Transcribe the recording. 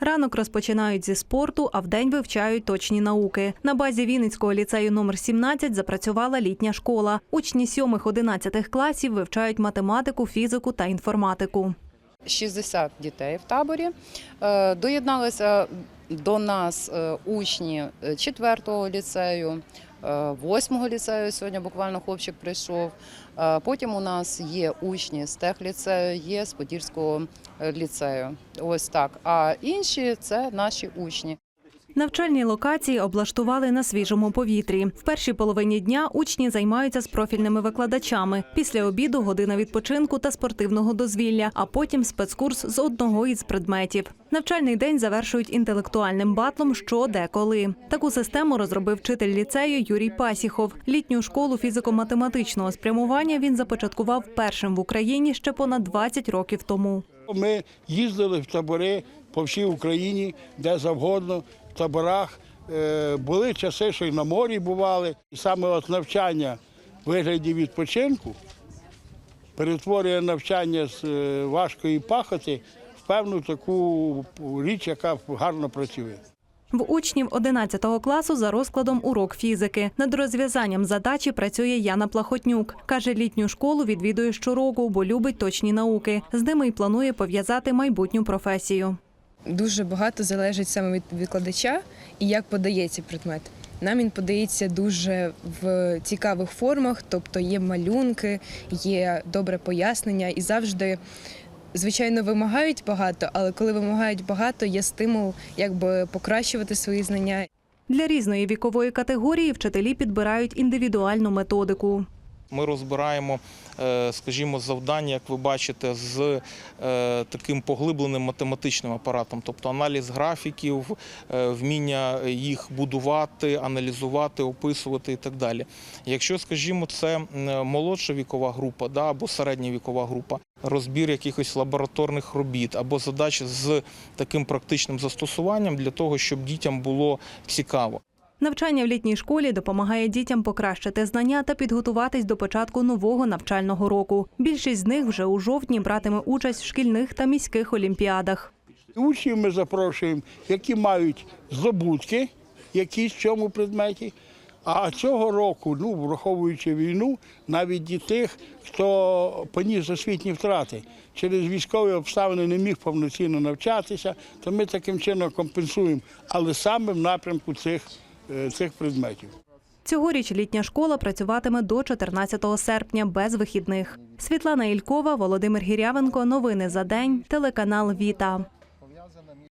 Ранок розпочинають зі спорту, а вдень вивчають точні науки. На базі Вінницького ліцею номер 17 запрацювала літня школа. Учні 7-11 класів вивчають математику, фізику та інформатику. 60 дітей в таборі. Е, Доєдналися до нас е, учні 4-го ліцею, 8-го ліцею. Сьогодні буквально хлопчик прийшов. Е, Потім у нас є учні з техліцею, є з Подільського е, ліцею. Ось так. А інші це наші учні. Навчальні локації облаштували на свіжому повітрі. В першій половині дня учні займаються з профільними викладачами. Після обіду година відпочинку та спортивного дозвілля, а потім спецкурс з одного із предметів. Навчальний день завершують інтелектуальним батлом що де коли. Таку систему розробив вчитель ліцею Юрій Пасіхов. Літню школу фізико-математичного спрямування він започаткував першим в Україні ще понад 20 років тому. Ми їздили в табори по всій Україні, де завгодно, в таборах. Е, Були часи, що й на морі бували. І саме от навчання в вигляді відпочинку перетворює навчання з е, важкої пахоти в певну таку річ, яка гарно працює. В учнів 11 класу за розкладом урок фізики. Над розв'язанням задачі працює Яна Плахотнюк. Каже, літню школу відвідує щороку, бо любить точні науки. З ними й планує пов'язати майбутню професію. Дуже багато залежить саме від викладача і як подається предмет. Нам він подається дуже в цікавих формах, тобто є малюнки, є добре пояснення і завжди, звичайно, вимагають багато, але коли вимагають багато, є стимул якби покращувати свої знання. Для різної вікової категорії вчителі підбирають індивідуальну методику. Ми розбираємо, е, скажімо, завдання, як ви бачите, з е, таким поглибленим математичним апаратом, тобто аналіз графіків, е, вміння їх будувати, аналізувати, описувати і так далі. Якщо, скажімо, це молодша вікова група або середня вікова група, розбір якихось лабораторних робіт або задач з таким практичним застосуванням для того, щоб дітям було цікаво. Навчання в літній школі допомагає дітям покращити знання та підготуватись до початку нового навчального року. Більшість з них вже у жовтні братиме участь в шкільних та міських олімпіадах. Учнів ми запрошуємо, які мають здобутки якісь в цьому предметі. А цього року, ну, враховуючи війну, навіть і тих, хто поніс освітні втрати, через військові обставини не міг повноцінно навчатися, то ми таким чином компенсуємо, але саме в напрямку цих, цих предметів. Цьогоріч літня школа працюватиме до 14 серпня без вихідних. Світлана Ількова, Володимир Гірявенко. Новини за день. Телеканал Віта.